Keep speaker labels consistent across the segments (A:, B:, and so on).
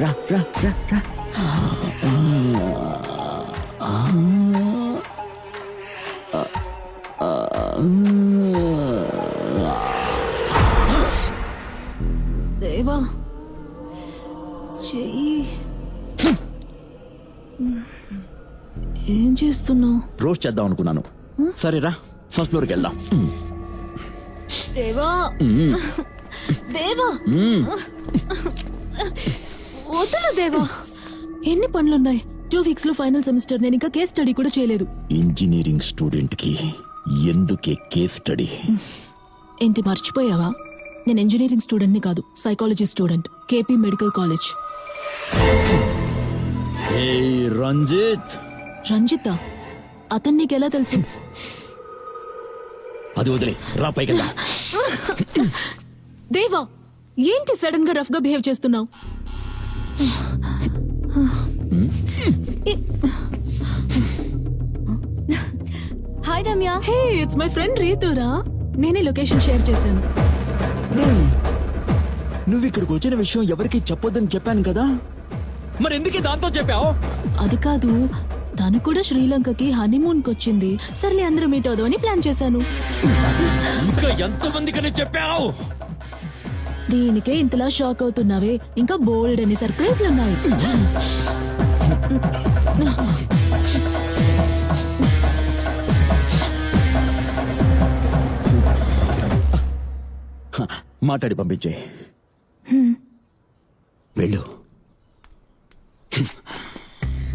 A: రా రా రా రా
B: దేవా చెయ్యి. ఏం చేస్తున్నావు?
A: రోస్ట్ చేద్దాం అనుకున్నాను. సరే రా. ఫస్ట్ ఫ్లోర్కి వెళ్దాం.
B: దేవా దేవా. వదలు దేవా ఎన్ని పనులున్నాయి? టూ వీక్స్లో ఫైనల్ సెమిస్టర్ నేను ఇంకా కేస్ స్టడీ కూడా చేయలేదు.
A: ఇంజనీరింగ్ స్టూడెంట్కి ఎందుకే కేస్ స్టడీ
B: ఏంటి మర్చిపోయావా? నేను ఇంజనీరింగ్ స్టూడెంట్ని కాదు psychology student K P medical college
A: hey Ranjith
B: Ranjitha అతను నీకెలా తెలుసు?
A: అది వదిలే రా పైకి వెళ్దాం
B: దేవా ఏంటి సడన్గా రఫ్గా బిహేవ్ చేస్తున్నావు?
C: Hi Ramya.
B: Hey it's my friend రీతురా. నేనే లొకేషన్ షేర్ చేశాను.
A: నువ్వు ఇక్కడికి వచ్చిన విషయం ఎవరికి చెప్పొద్దని చెప్పాను కదా? మరి ఎందుకే దాంతో చెప్పావు?
B: అది కాదు తను కూడా శ్రీలంకకి హనీమూన్ వచ్చింది. సర్లే అందరూ మీట్ అవుదామని ప్లాన్ చేశాను.
A: ఇంకా ఎంత మందికని చెప్పావు?
B: దీనికే ఇంతలా షాక్ అవుతున్నావే. ఇంకా బోల్డ్ అని సర్ప్రైజ్లు ఉన్నాయి
A: మాట్లాడి పంపించే. వెళ్ళు.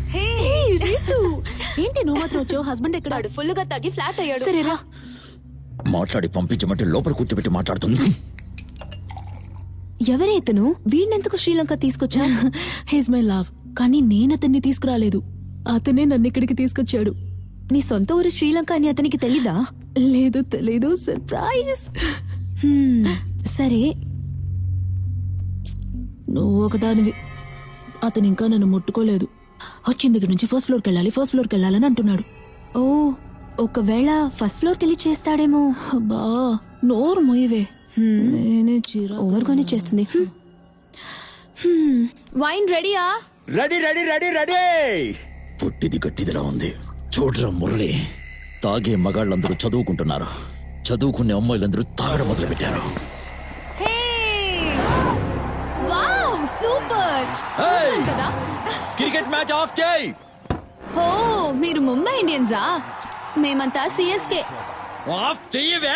B: హే, రీతు. ఏంటి నువ్వు మాత్రం వచ్చావు? హస్బెండ్ ఎక్కడ?
C: ఫుల్గా తగ్గి ఫ్లాట్ అయ్యాడు.
B: సరేరా.
A: మాట్లాడి పంపించమంటే లోపల కూర్చోబెట్టి మాట్లాడుతుంది.
C: ఎవరే ఇతను? వీడినెందుకు శ్రీలంక తీసుకొచ్చా
B: హీస్ మై లవ్ కానీ నేను అతన్ని తీసుకురాలేదు. అతనే నన్ను ఇక్కడికి తీసుకొచ్చాడు.
C: నీ సొంత ఊరు శ్రీలంక అని అతనికి తెలీదా?
B: లేదు తెలీదు. సర్ప్రైజ్
C: సరే.
B: నువ్వు ఒకదానివి. అతను ఇంకా నన్ను ముట్టుకోలేదు. వచ్చిన దగ్గర నుంచి ఫస్ట్ ఫ్లోర్కి వెళ్ళాలి ఫస్ట్ ఫ్లోర్కి వెళ్ళాలని అంటున్నాడు.
C: ఓ ఒకవేళ ఫస్ట్ ఫ్లోర్ కెళ్ళి చేస్తాడేమో.
B: అబ్బా నోరు మొయ్యవే నేనే చీర
C: ఓవర్ గానే చేస్తుంది. వైన్ రెడీయా?
A: Ready ready ready ready! పుట్టిది గట్టిదిలా ఉంది. చూడరా మురళి. తాగే మగాళ్ళందరూ చదువుకుంటున్నారు. చదువుకునే అమ్మాయిలందరూ తాగడం మొదలు పెట్టారు
C: హే! Wow super!
A: Hey!
C: కదా?
A: క్రికెట్ మ్యాచ్ ఆఫ్ చేయి!
C: ఓ మీరు ముంబై ఇండియన్సా? మేమంతా సిఎస్కే.
A: ఆఫ్ చెయ్యవే!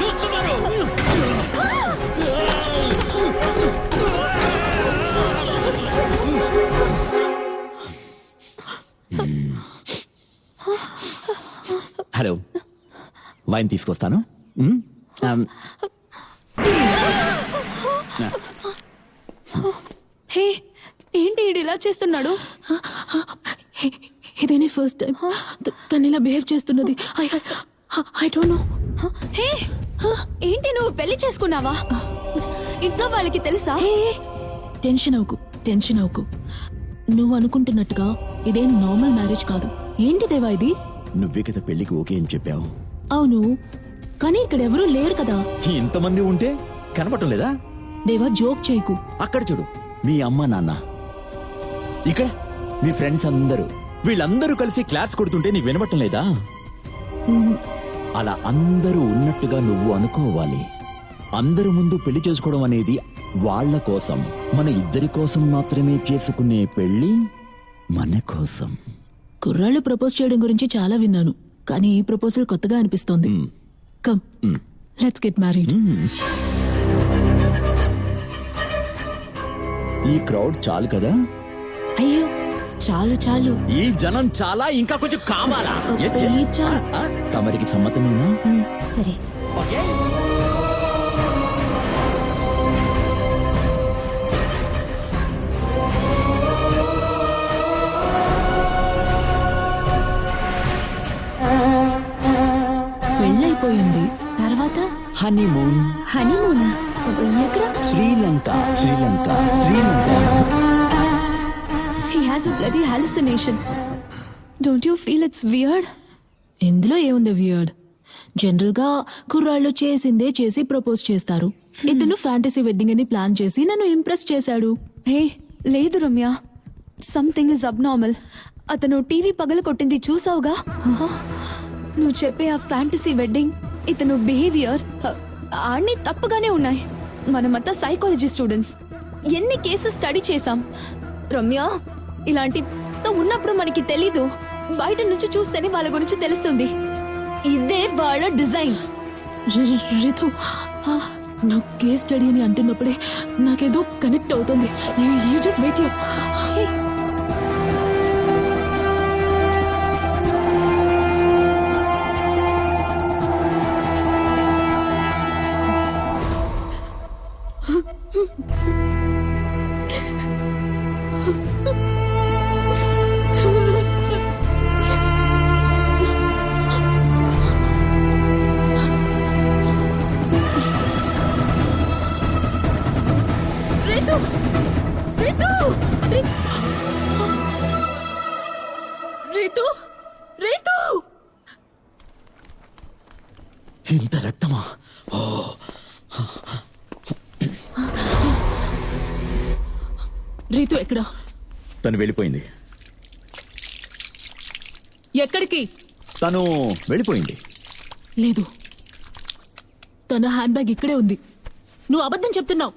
A: చూస్తున్నారు హలో వైన్ తీసుకొస్తాను.
C: హే ఏంటి ఈడు ఇలా చేస్తున్నాడు?
B: ఇదేనే ఫస్ట్ టైం తను ఇలా బిహేవ్ చేస్తున్నది. I I don't know
C: hey ఏంటి నువ్వు పెళ్ళి చేసుకున్నావా? ఇంట్లో వాళ్ళకి తెలుసా?
B: టెన్షన్ అవ్వకు టెన్షన్ అవ్వకు. నువ్వు అనుకుంటున్నట్టుగా ఇదేం నార్మల్ మ్యారేజ్ కాదు. ఏంటి దేవా ఇది?
A: నువ్వే కదా పెళ్ళికి ఓకే అని చెప్పావు.
B: అవును. కానీ ఇక్కడ ఎవరూ లేరు కదా.
A: ఇంతమంది ఉంటే కనపడటం లేదా?
B: దేవా జోక్ చేయకు.
A: అక్కడ చూడు మీ అమ్మ నాన్న. ఇక్కడ మీ ఫ్రెండ్స్ అందరూ. వీళ్ళందరూ కలిసి క్లాస్ కొడుతుంటే నీకు వినబట్టం లేదా? అలా అందరూ ఉన్నట్టుగా నువ్వు అనుకోవాలి. అందరి ముందు పెళ్ళి చేసుకోవడం అనేది వాళ్ళ కోసం. మన ఇద్దరి కోసం మాత్రమే చేసుకునే పెళ్ళి మన కోసం.
B: కుర్రాళ్ళు ప్రపోజ్ చేయడం గురించి చాలా విన్నాను. కానీ ఈ ప్రపోజల్ కొత్తగా అనిపిస్తోంది. Come let's get married.
A: ఈ క్రౌడ్ చాలు కదా?
B: అయ్యో చాలు చాలు.
A: ఈ జనం చాలా ఇంకా కొంచెం కావాలా? తమరికి సమ్మతమేనా?
C: సరే.
B: పెళ్ళైపోయింది. తర్వాత?
A: Honeymoon
C: honeymoon
A: Sri Lanka Sri Lanka Sri Lanka.
C: He has a bloody hallucination don't you feel it's weird
B: ఇందులో ఏముంది వియర్డ్ జనరల్గా కుర్రాళ్ళు చేసిందే చేసి ప్రపోజ్ చేస్తారు. ఇతను ఫ్యాంటసీ వెడ్డింగ్ అని ప్లాన్ చేసి నన్ను ఇంప్రెస్ చేశాడు.
C: హే లేదు రమ్య. సంథింగ్ ఇస్ అబ్నార్మల్ అతను టీవీ పగల కొట్టింది చూసావుగా? నువ్వు చెప్పే ఆ ఫ్యాంటసీ వెడ్డింగ్ ఇతను బిహేవియర్ అన్ని తప్పుగానే ఉన్నాయి. మనమంతా సైకాలజీ స్టూడెంట్స్ ఎన్ని కేసెస్ స్టడీ చేశాం. రమ్య ఇలాంటి ఉన్నప్పుడు మనకి తెలీదు. బయట నుంచి చూస్తేనే వాళ్ళ గురించి తెలుస్తుంది. ఇదే వాళ్ళ డిజైన్.
B: రి- రితు ఆ, నువ్వు కేస్ స్టడీ అని అంటున్నప్పుడే నాకేదో కనెక్ట్ అవుతుంది. You just wait you Ritu! Ritu! Ritu!
A: ఇంత రక్తమా?
B: రితు ఎక్కడా?
A: తను వెళ్ళిపోయింది.
B: ఎక్కడికి?
A: తను వెళ్ళిపోయింది.
B: లేదు. తన హ్యాండ్ బ్యాగ్ ఇక్కడే ఉంది. నువ్వు అబద్ధం చెప్తున్నావు.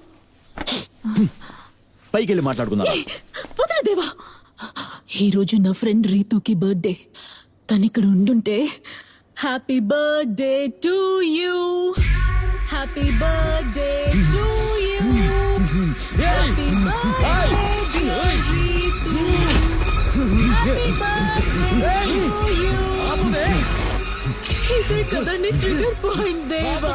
A: పైకి వెళ్ళి మాట్లాడుకుందాం
B: వదిలే దేవా. ఈ రోజు నా ఫ్రెండ్ రీతుకి బర్త్డే. తను ఇక్కడ ఉండుంటే happy birthday to you. Happy birthday to you. Happy birthday happy birthday to you. ఇదే కదా నీ ట్రిగర్ పాయింట్ దేవా.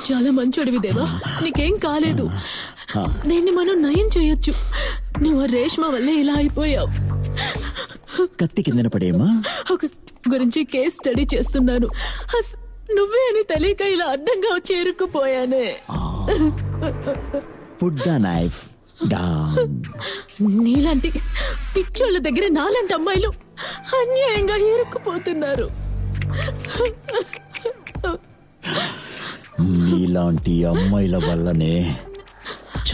B: నువ్వు చాలా మంచోడివి దేవా. నీకేం కాలేదు. దీన్ని మనం నయం చేయొచ్చు. నువ్వు రేష్మ వల్లే ఇలా అయిపోయావు.
A: కత్తి కిందన పడేమా
B: ఒక గురించి కేస్ స్టడీ చేస్తున్నాను. నువ్వే అని తెలియక ఇలా అడ్డంగా
A: ద నైఫ్
B: నీలాంటి పిచ్చోళ్ళ దగ్గర నాలాంటి అమ్మాయిలు అన్యాయంగా ఇరుక్కుపోతున్నారు
A: నీలాంటి అమ్మాయిల వల్లనే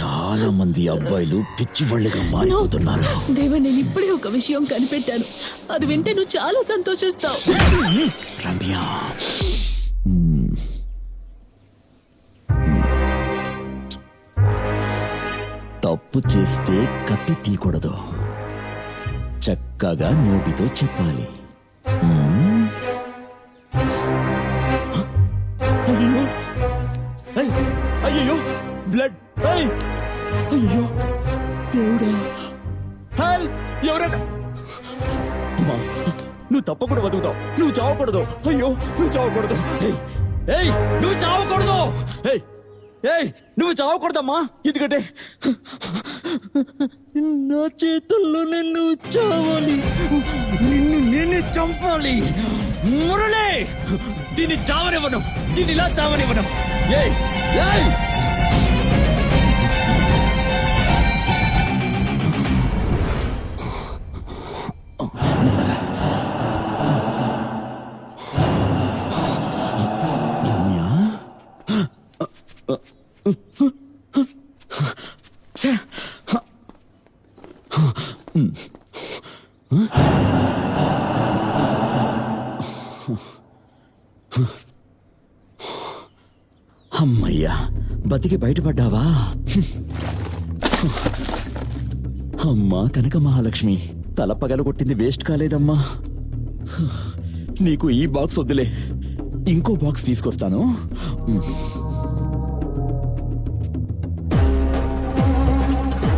A: చాలా మంది అబ్బాయిలు పిచ్చి వాళ్ళుగా మారిపోతున్నారు.
B: దేవ నేను ఇప్పుడే ఒక విషయం కనిపెట్టాను. అది వింటే నువ్వు చాలా సంతోషిస్తావు.
A: రమ్య. తప్పు చేస్తే కత్తి తీయకూడదు. చక్కగా నోటితో చెప్పాలి. దేవుడా. హల్ ఎవరైనా? అమ్మా, నువ్వు తప్పకుండా బతుకుతావు. నువ్వు చావకూడదు. అయ్యో నువ్వు చావకూడదు. ఏయ్, నువ్వు చావకూడదు. ఏయ్ ఏయ్ నువ్వు చావకూడదమ్మా. ఎందుకంటే నా చేతుల్లోనే నువ్వు చావాలి. నిన్ను నేనే చంపాలి. మురళి దీన్ని చావనివ్వను. దీన్ని ఇలా చావనివ్వను. ఏయ్ ఏయ్ ఛే! అమ్మయ్యా బతికి బయటపడ్డావా? అమ్మా కనక మహాలక్ష్మి తల పగల కొట్టింది వేస్ట్ కాలేదమ్మా. నీకు ఈ బాక్స్ వద్దులే ఇంకో బాక్స్ తీసుకొస్తాను.